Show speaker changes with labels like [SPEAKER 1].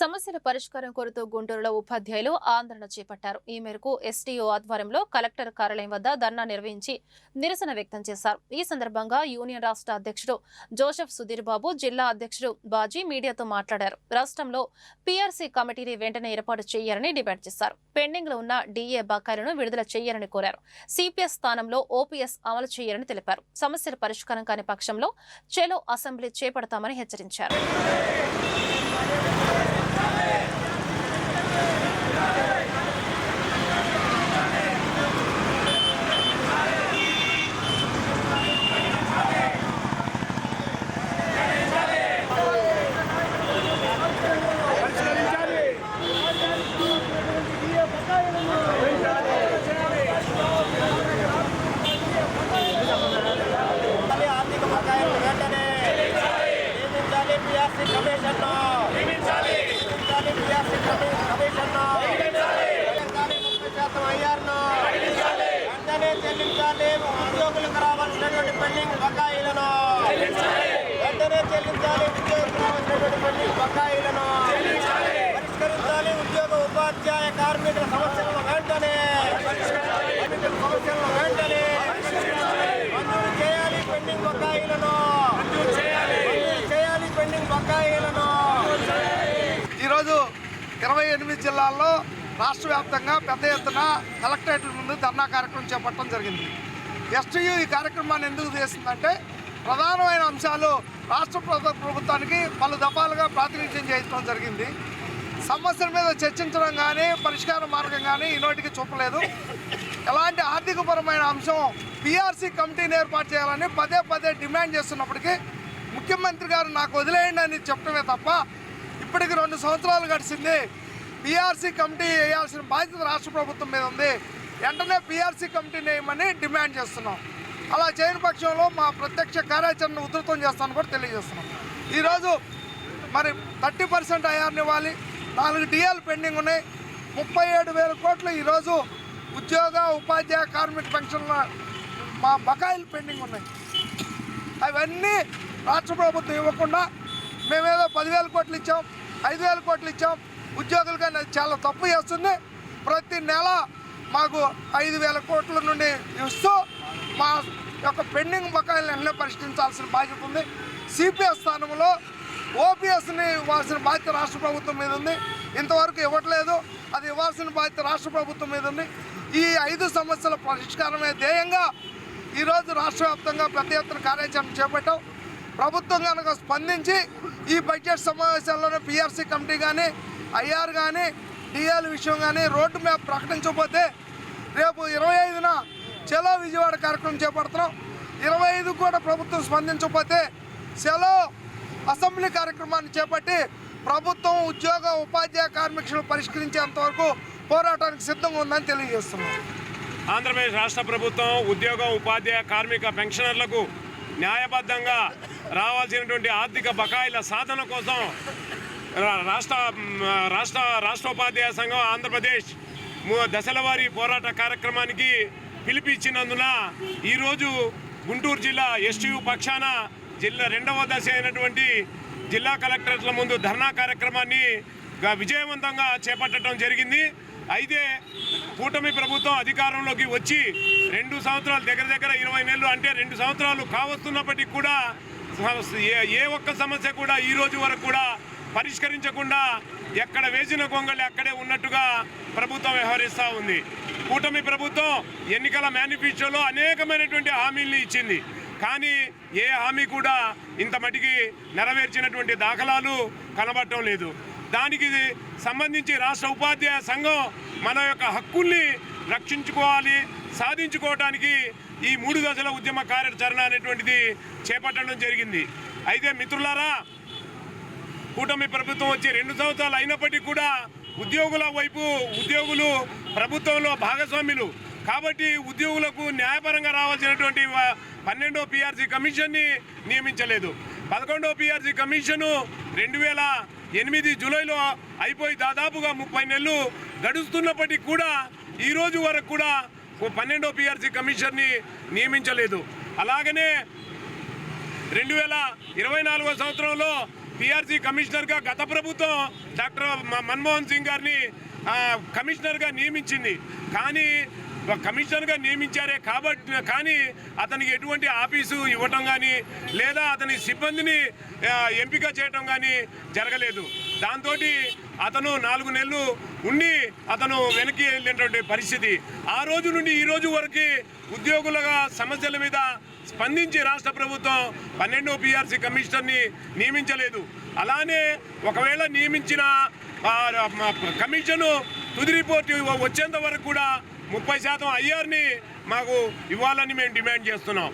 [SPEAKER 1] సమస్యల పరిష్కారం కోరుతూ గుంటూరులో ఉపాధ్యాయులు ఆందోళన చేపట్టారు. ఈ మేరకు ఎస్టీఓ ఆధ్వర్యంలో కలెక్టర్ కార్యాలయం వద్ద ధర్నా నిర్వహించి నిరసన వ్యక్తం చేశారు. ఈ సందర్భంగా యూనియన్ రాష్ట్ర అధ్యక్షుడు జోసెఫ్ సుధీర్ బాబు జిల్లా అధ్యక్షుడు బాజీ మీడియాతో మాట్లాడారు. రాష్ట్రంలో పీఆర్సీ కమిటీని వెంటనే ఏర్పాటు చేయాలని డిమాండ్ చేశారు. పెండింగ్లో ఉన్న డిఏ బకాయిలను విడుదల చేయాలని కోరారు. సిపిఎస్ స్థానంలో ఓపీఎస్ అమలు చేయాలని తెలిపారు. సమస్యల పరిష్కారం కాని పక్షంలో చెలో అసెంబ్లీ చేపడతామని హెచ్చరించారు.
[SPEAKER 2] はい! పెండింగ్ బకాయిలను. వెంటనే చెల్లించాలి ఉద్యోగులకు రావాల్సినటువంటి పెండింగ్ బకాయిలను. పరిష్కరించాలి ఉద్యోగ ఉపాధ్యాయ కార్మికుల సమస్యలను వెంటనే. సమస్యలను వెంటనే. మంజూరు చేయాలి పెండింగ్ బకాయిలను. చేయాలి పెండింగ్ బకాయిలను.
[SPEAKER 3] ఈరోజు ఇరవై ఎనిమిది జిల్లాల్లో రాష్ట్ర వ్యాప్తంగా పెద్ద ఎత్తున కలెక్టరేట్ల ముందు ధర్నా కార్యక్రమం చేపట్టడం జరిగింది. ఎస్టీయూ ఈ కార్యక్రమాన్ని ఎందుకు చేసిందంటే ప్రధానమైన అంశాలు రాష్ట్ర ప్రభుత్వానికి పలు దఫాలుగా ప్రాతినిధ్యం చేయడం జరిగింది. సమస్యల మీద చర్చించడం కానీ పరిష్కార మార్గం కానీ ఈనాటికి చూపలేదు. ఎలాంటి ఆర్థికపరమైన అంశం పిఆర్సీ కమిటీని ఏర్పాటు చేయాలని పదే పదే డిమాండ్ చేస్తున్నప్పటికీ ముఖ్యమంత్రి గారు నాకు వదిలేయండి అని చెప్పడమే తప్ప ఇప్పటికి రెండు సంవత్సరాలు గడిచింది. పిఆర్సీ కమిటీ వేయాల్సిన బాధ్యత రాష్ట్ర ప్రభుత్వం మీద ఉంది. వెంటనే పిఆర్సీ కమిటీని వేయమని డిమాండ్ చేస్తున్నాం. అలా చేయని పక్షంలో మా ప్రత్యక్ష కార్యాచరణ ఉధృతం చేస్తామని కూడా తెలియజేస్తున్నాం. ఈరోజు మరి థర్టీ పర్సెంట్ ఐఆర్ని ఇవ్వాలి. నాలుగు డిఎల్ పెండింగ్ ఉన్నాయి. ముప్పై ఏడు వేల కోట్లు ఈరోజు ఉద్యోగ ఉపాధ్యాయ కార్మిక పెన్షన్ల మా బకాయిలు పెండింగ్ ఉన్నాయి. అవన్నీ రాష్ట్ర ప్రభుత్వం ఇవ్వకుండా మేమేదో పదివేల కోట్లు ఇచ్చాం ఐదు వేల కోట్లు ఇచ్చాం. ఉద్యోగులుగా అది చాలా తప్పు చేస్తుంది. ప్రతి నెల మాకు ఐదు వేల కోట్ల నుండి ఇస్తూ మా యొక్క పెండింగ్ బకాయిలను వెంటనే పరిష్కరించాల్సిన బాధ్యత ఉంది. సిపిఎస్ స్థానంలో ఓపీఎస్ని ఇవ్వాల్సిన బాధ్యత రాష్ట్ర ప్రభుత్వం మీద ఉంది. ఇంతవరకు ఇవ్వట్లేదు. అది ఇవ్వాల్సిన బాధ్యత రాష్ట్ర ప్రభుత్వం మీద ఉంది. ఈ ఐదు సమస్యల పరిష్కారమే ధ్యేయంగా ఈరోజు రాష్ట్ర వ్యాప్తంగా పెద్ద ఎత్తున కార్యాచరణ చేపట్టాం. ప్రభుత్వం కనుక స్పందించి ఈ బడ్జెట్ సమావేశాల్లోనే పిఆర్సీ కమిటీ కానీ ఐఆర్ కానీ డిఎల్ విషయం కానీ రోడ్డు మ్యాప్ ప్రకటించకపోతే రేపు ఇరవై ఐదున చలో విజయవాడ కార్యక్రమం చేపడుతున్నాం. ఇరవై ఐదు కూడా ప్రభుత్వం స్పందించకపోతే సెలో అసెంబ్లీ కార్యక్రమాన్ని చేపట్టి ప్రభుత్వం ఉద్యోగ ఉపాధ్యాయ కార్మికులు పరిష్కరించేంత వరకు పోరాటానికి సిద్ధంగా ఉందని తెలియజేస్తున్నాం.
[SPEAKER 4] ఆంధ్రప్రదేశ్ రాష్ట్ర ప్రభుత్వం ఉద్యోగ ఉపాధ్యాయ కార్మిక పెన్షనర్లకు న్యాయబద్ధంగా రావాల్సినటువంటి ఆర్థిక బకాయిల సాధన కోసం రాష్ట్ర రాష్ట్ర రాష్ట్రోపాధ్యాయ సంఘం ఆంధ్రప్రదేశ్ ము- దశల పోరాట కార్యక్రమానికి పిలిపిచ్చినందున ఈరోజు గుంటూరు జిల్లా ఎస్టీయు పక్షాన జిల్లా రెండవ దశ అయినటువంటి జిల్లా కలెక్టరేట్ల ముందు ధర్నా కార్యక్రమాన్ని విజయవంతంగా చేపట్టడం జరిగింది. అయితే కూటమి ప్రభుత్వం అధికారంలోకి వచ్చి రెండు సంవత్సరాలు దగ్గర దగ్గర ఇరవై నెలలు అంటే రెండు సంవత్సరాలు కావస్తున్నప్పటికీ కూడా ఏ- ఏ ఒక్క సమస్య కూడా ఈ రోజు వరకు కూడా పరిష్కరించకుండా ఎక్కడ వేసిన గొంగళి అక్కడే ఉన్నట్టుగా ప్రభుత్వం వ్యవహరిస్తూ ఉంది. కూటమి ప్రభుత్వం ఎన్నికల మేనిఫెస్టోలో అనేకమైనటువంటి హామీల్ని ఇచ్చింది. కానీ ఏ హామీ కూడా ఇంత మటుకి నెరవేర్చినటువంటి దాఖలాలు కనబడటం లేదు. దానికి సంబంధించి రాష్ట్ర ఉపాధ్యాయ సంఘం మన యొక్క హక్కుల్ని రక్షించుకోవాలి సాధించుకోవడానికి ఈ మూడు దశల ఉద్యమ కార్యాచరణ అనేటువంటిది చేపట్టడం జరిగింది. అయితే మిత్రులారా కూటమి ప్రభుత్వం వచ్చి రెండు సంవత్సరాలు అయినప్పటికీ కూడా ఉద్యోగుల వైపు ఉద్యోగులు ప్రభుత్వంలో భాగస్వాములు. కాబట్టి ఉద్యోగులకు న్యాయపరంగా రావాల్సినటువంటి పన్నెండో పిఆర్సీ కమిషన్ని నియమించలేదు. పదకొండో పిఆర్సీ కమిషను రెండు వేల ఎనిమిది జూలైలో అయిపోయి దాదాపుగా ముప్పై నెలలు గడుస్తున్నప్పటికీ కూడా ఈ రోజు వరకు కూడా పన్నెండో పిఆర్సీ కమిషన్ని నియమించలేదు. అలాగనే రెండు వేల ఇరవై నాలుగో సంవత్సరంలో పిఆర్సీ కమిషనర్గా గత ప్రభుత్వం డాక్టర్ మన్మోహన్ సింగ్ గారిని కమిషనర్గా నియమించింది. కానీ కమిషనర్గా నియమించారే కాబట్టి కానీ అతనికి ఎటువంటి ఆఫీసు ఇవ్వటం కానీ లేదా అతని సిబ్బందిని ఎంపిక చేయటం కానీ జరగలేదు. దాంతో అతను నాలుగు నెలలు ఉండి అతను వెనక్కి వెళ్ళినటువంటి పరిస్థితి. ఆ రోజు నుండి ఈ రోజు వరకు ఉద్యోగులుగా సమస్యల మీద స్పందించి రాష్ట్ర ప్రభుత్వం పన్నెండో పిఆర్సీ కమిషనర్ని నియమించలేదు. అలానే ఒకవేళ నియమించిన కమిషను తుది రిపోర్ట్ వచ్చేంత వరకు కూడా ముప్పై శాతం ఐఆర్ని మాకు ఇవ్వాలని మేము డిమాండ్ చేస్తున్నాం.